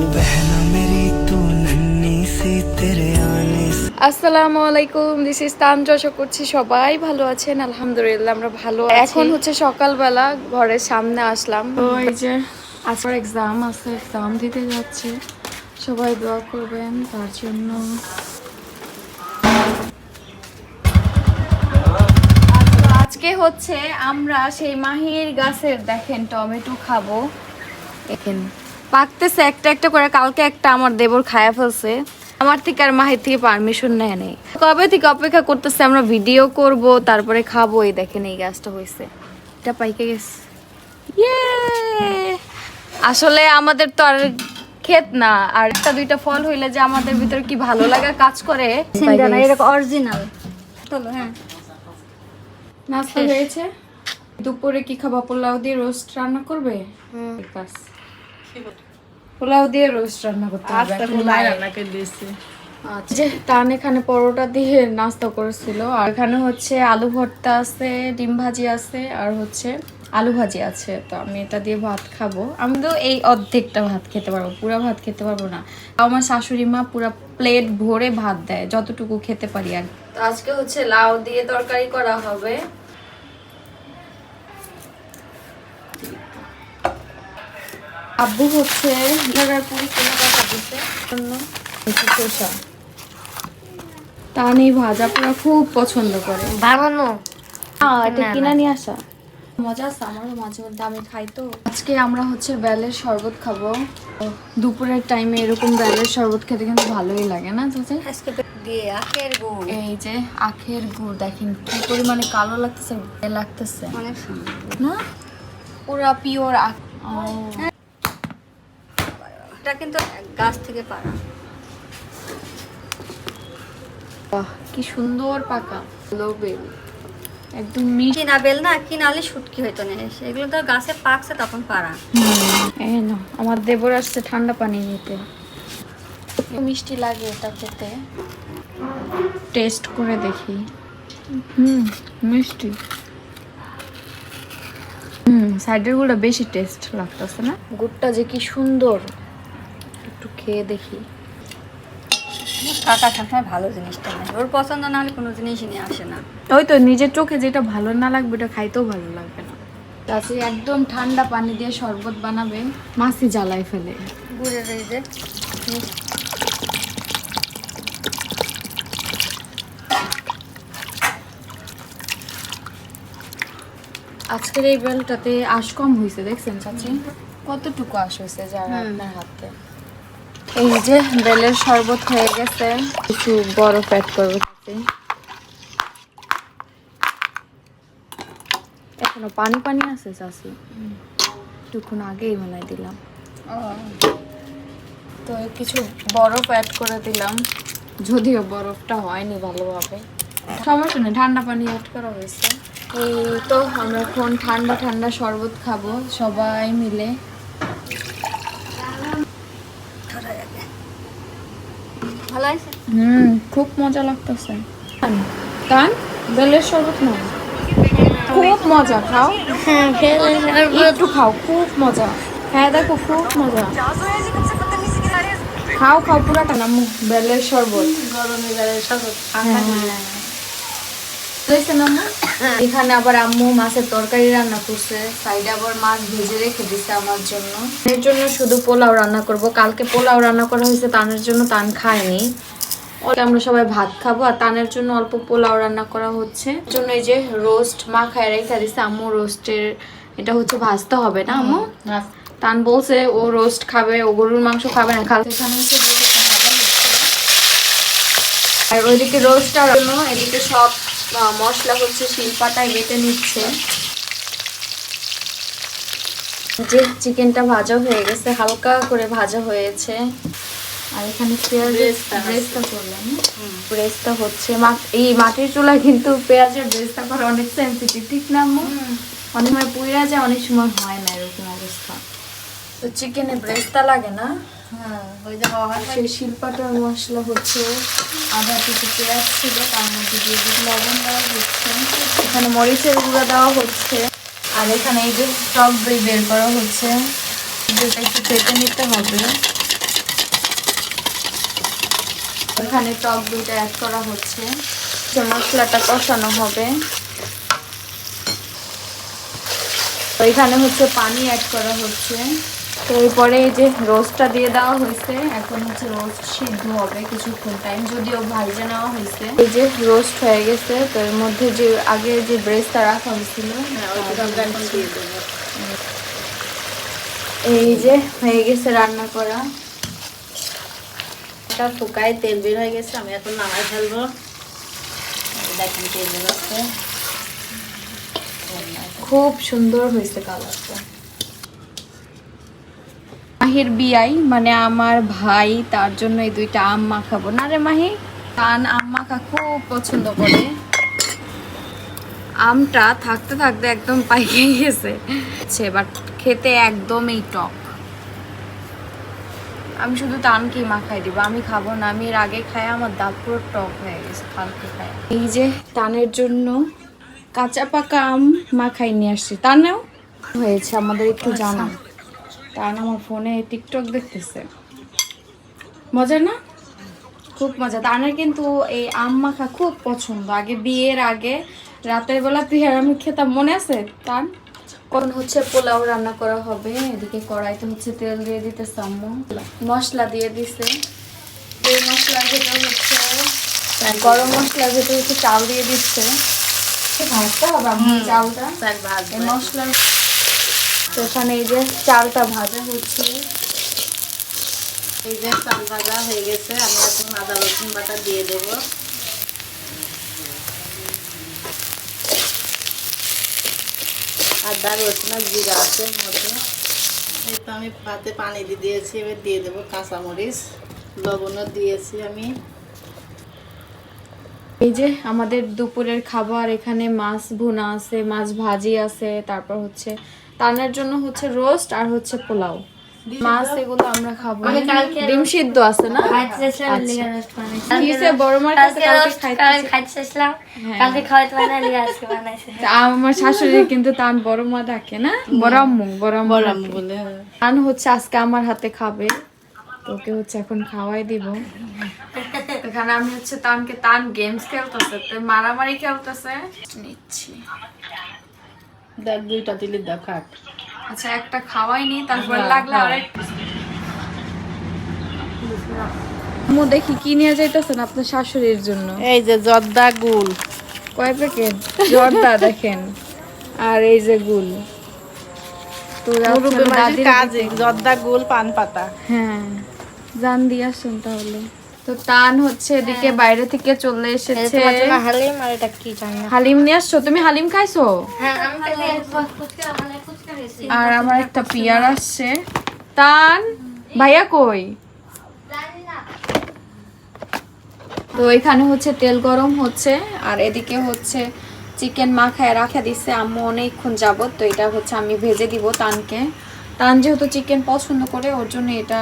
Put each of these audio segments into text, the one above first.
बहना मेरी तू नन्ही सी तेरे आने से আসসালামু আলাইকুম দিস ইজ তানজ আশা করছি সবাই ভালো আছেন আলহামদুলিল্লাহ আমরা ভালো আছি এখন হচ্ছে সকালবেলা ঘরের সামনে আসলাম তো এই যে আজকের এক্সাম আছে এক্সাম দিতে যাচ্ছি সবাই দোয়া করবেন তার জন্য তো আজকে হচ্ছে আমরা সেই মাহির গাছের দেখেন টমেটো খাবো দেখেন পাকতেছে একটা একটা করে কালকে একটা আমার দেবর খায়া ফেলছে। আমার থেকে আর মাহির থেকে পারমিশন নেয় নেই। কবে থেকে অপেক্ষা করতেছে আমরা ভিডিও করব তারপরে খাব এই দেখেন এই গাছটা হয়েছে এটা পাইকে গেছে। আসলে আমাদের তো আর ক্ষেত না আর একটা দুইটা ফল হইলে যে আমাদের ভিতরে কি ভালো লাগা কাজ করে? অরিজিনাল চলো হ্যাঁ। নাস্তা হয়েছে। দুপুরে কি খাবা পোলাও দিয়ে রোস্ট রান্না করবে? আছে। পোলাও দিয়ে রোস্ট রান্না করতে হবে মায়ের। আচ্ছা, যে এখানে পরোটা দিয়ে নাস্তা করেছিল আর এখানে হচ্ছে আলু ভর্তা আছে ডিম ভাজি আছে আর হচ্ছে আলু ভাজি আছে। তো আমি এটা দিয়ে ভাত খাব। আমি তো এই অর্ধেকটা ভাত খেতে পারব পুরো ভাত খেতে পারব না। আমার শাশুড়ি মা পুরো প্লেট ভরে ভাত দেয় যতটুকু খেতে পারি আর আজকে হচ্ছে লাউ দিয়ে তরকারি করা হবে। আব্বু হচ্ছে জায়গায় পুরি কিনে টাকা জন্য ভাজা পুরা খুব পছন্দ করে। বানানো। হ্যাঁ এটা কিনা নিয়ে আসা। মজা আছে আমারও মাঝে মধ্যে আমি খাই তো। আজকে আমরা হচ্ছে বেলের শরবত খাব। দুপুরের টাইমে এরকম বেলের শরবত খেতে কিন্তু ভালোই লাগে না চাচা? আজকে দিয়ে আখের গুড়। এই যে আখের গুড় দেখেন কি পরিমাণে কালো লাগতেছে লাগতেছে। অনেক সুন্দর। না? পুরা পিওর আখ। এটা কিন্তু গাছ থেকে পারা বাহ কি সুন্দর পাকা। লোবেল একদম মিষ্টি কিনা বেল না কিনালে শুটকি হইতো না। এগুলো তো গাছে পাকছে তখন পারা এই না আমার দেবর আসছে ঠান্ডা পানি নিতে। মিষ্টি লাগে এটা খেতে? টেস্ট করে দেখি। হুম মিষ্টি। হুম সাইডেরগুলো বেশি টেস্ট লাগতেছে না? গুড়টা যে কি সুন্দর। খেয়ে দেখি। কাকা সবসময় ভালো জিনিসটা নেই ওর পছন্দ না হলে কোনো জিনিসই নিয়ে আসে না। ওই তো নিজের চোখে যেটা ভালো না লাগবে ওটা খাইতেও ভালো লাগবে না। তাছাড়া একদম ঠান্ডা পানি দিয়ে শরবত বানাবে। মাছি জ্বালাই ফেলে। গুড়ের এই যে আজকের এই বেলটাতে আশ কম হয়েছে দেখছেন চাচি? কতটুকু আশ হয়েছে যারা আপনার হাতে? এই যে বেলের শরবত হয়ে গেছে। কিছু বরফ অ্যাড করব এখনও পানি পানি আছে চাষি একটুক্ষণ আগেই বানাই দিলাম। তো কিছু বরফ অ্যাড করে দিলাম। যদিও বরফটা হয়নি ভালোভাবে। সমস্যা নেই ঠান্ডা পানি অ্যাড করা হয়েছে। তো আমরা এখন ঠান্ডা ঠান্ডা শরবত খাব সবাই মিলে। ভালো আছে হুম খুব মজা লাগতেছে। কান? বেলের শরবত না খুব মজা খাও। একটু খাও খুব মজা। হ্যাঁ দেখো খুব মজা। খাও খাও পুরাটা না মুখ বেলের শরবত। গরমে বেলের শরবত দেখছেন আম্মু? এখানে আবার আম্মু মাছের তরকারি রান্না করছে। সাইডে আবার মাছ ভেজে রেখে দিছে আমার জন্য। এর জন্য শুধু পোলাও রান্না করব। কালকে পোলাও রান্না করা হয়েছে তানের জন্য তান খায়নি। আমরা সবাই ভাত খাব। আর তানের জন্য অল্প পোলাও রান্না করা হচ্ছে। জন্য এই যে রোস্ট মা খায় রেখে দিছে আম্মু রোস্টের এটা হচ্ছে ভাজতে হবে না আম্মু? তান বলছে ও রোস্ট খাবে ও গরুর মাংস খাবে না খাল এখানে হচ্ছে হচ্ছে। আর ওইদিকে রোস্টটার জন্য এদিকে সব মশলা হচ্ছে শিলপাটায় বেটে নিচ্ছে। যে চিকেনটা ভাজা হয়ে গেছে হালকা করে ভাজা হয়েছে। আর এখানে ব্রেস্তা করলাম ব্রেস্তা হচ্ছে। মা- এই মাটির চুলা কিন্তু পেঁয়াজের ব্রেস্তা করা অনেক সেন্সিটিভ ঠিক না অনেক সময় পুড়ে যায় অনেক সময় হয় না এরকম অবস্থা। তো চিকেনে ব্রেস্তা লাগে না। হ্যাঁ সেই শিল্পাটার মশলা হচ্ছে আধা কিছু পেঁয়াজ ছিল, তার মধ্যে দিয়ে লবণ দেওয়া হচ্ছে। এখানে মরিচের গুঁড়া দেওয়া হচ্ছে। আর এখানে এই যে টক দই বের করা হচ্ছে, যেটা একটু চেপে নিতে হবে। এখানে টক দুইটা অ্যাড করা হচ্ছে, যে মশলাটা কষানো হবে। এখানে হচ্ছে পানি অ্যাড করা হচ্ছে। তো এরপরে এই যে রোস্টটা দিয়ে দেওয়া হয়েছে। এখন হচ্ছে রোস্ট সিদ্ধ হবে কিছুক্ষণ টাইম যদিও ভাইজে নেওয়া হয়েছে। এই যে রোস্ট হয়ে গেছে তো এর মধ্যে যে আগে যে ব্রেসটা রাখা হয়েছিল এই যে হয়ে গেছে রান্না করা। এটা ফুকায় তেল বের হয়ে গেছে আমি এখন নামাই ফেলব। দেখেন তেল বের হচ্ছে। খুব সুন্দর হয়েছে কালারটা মাহির বিয়াই মানে আমার ভাই তার জন্য এই দুইটা আম মাখাবো না রে মাহি? কান আম মাখা খুব পছন্দ করে। আমটা থাকতে থাকতে একদম পাইকে গেছে। বাট খেতে একদমই টক। আমি শুধু টানকেই মাখাই দিব আমি খাব না। আমি এর আগে খাই আমার দাঁত পুরো টক হয়ে গেছে কালকে খাই। এই যে টানের জন্য কাঁচা পাকা আম মাখাই নিয়ে আসছি। টানেও? হয়েছে আমাদের একটু জানা। টান আমার ফোনে টিকটক দেখতেছে। মজা না? খুব মজা তানের কিন্তু এই আম মাখা খুব পছন্দ। আগে বিয়ের আগে রাতের বেলা তুই আর আমি খেতাম মনে আছে টান কোন হচ্ছে পোলাও রান্না করা হবে। এদিকে কড়াইতে হচ্ছে তেল দিয়ে দিতে আম্মু। মশলা দিয়ে দিছে। এই মশলার ভেতর হচ্ছে গরম মশলার ভেতর হচ্ছে চাল দিয়ে দিচ্ছে। ভাজতে হবে চালটা? এই মশলার তো এখানে এই যে চালটা ভাজা হচ্ছে। এই যে চাল ভাজা হয়ে গেছে আমি এখন আদা, রসুন বাটা দিয়ে দেবো। আদা, রসুন আর জিরা আছে মধ্যে। এই তো আমি ভাতে পানি দিয়ে দিয়েছি, এবার দিয়ে দেবো কাঁচামরিচ। লবণও দিয়েছি আমি। এই যে আমাদের দুপুরের খাবার, এখানে মাছ ভুনা আছে, মাছ ভাজি আছে, তারপর হচ্ছে তানের জন্য হচ্ছে রোস্ট আর হচ্ছে পোলাও। মাছ এগুলো আমরা খাব। ডিম সিদ্ধ আছে না? আচ্ছা। বড় মার। হ্যাঁ। আমার শাশুড়ি কিন্তু তান বড় মা ডাকে না? বড় আম্মু বড় আম্মু বলে তান হচ্ছে আজকে আমার হাতে খাবে। তোকে হচ্ছে এখন খাওয়াই দিব। এখানে আমি হচ্ছে তানকে তান গেমস খেলতেছে। মারামারি খেলতেছে। নিচ্ছি। দেখ দুইটা দিলি দেখ আচ্ছা একটা খাওয়াইনি তারপর লাগলে আরেক মু দেখি কি নিয়ে যাইতেছেন আপনার শাশুড়ির জন্য? এই যে জর্দা গুল। কয় প্যাকেট? জর্দা দেখেন। আর এই যে গুল। তো কাজে জর্দা গুল পান পাতা। হ্যাঁ। জান দিয়ে আসুন তাহলে। তো টান হচ্ছে এদিকে বাইরে থেকে চলে এসেছে। হালিম আর এটা কি জানি হালিম নিয়ে আসছো? তুমি হালিম খাইছো? হ্যাঁ আর আমার একটা পিয়ার আসছে। টান ভাইয়া কই? তো এখানে হচ্ছে তেল গরম হচ্ছে আর এদিকে হচ্ছে চিকেন মাখায় রাখা দিচ্ছে আম্মু অনেকক্ষণ যাবত তো এটা হচ্ছে আমি ভেজে দিব তানকে। তান যেহেতু চিকেন পছন্দ করে ওর জন্য এটা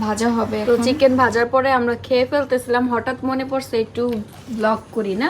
ভাজা হবে তো চিকেন ভাজার পরে আমরা খেয়ে ফেলতেছিলাম হঠাৎ মনে পড়ছে একটু ব্লগ করি না?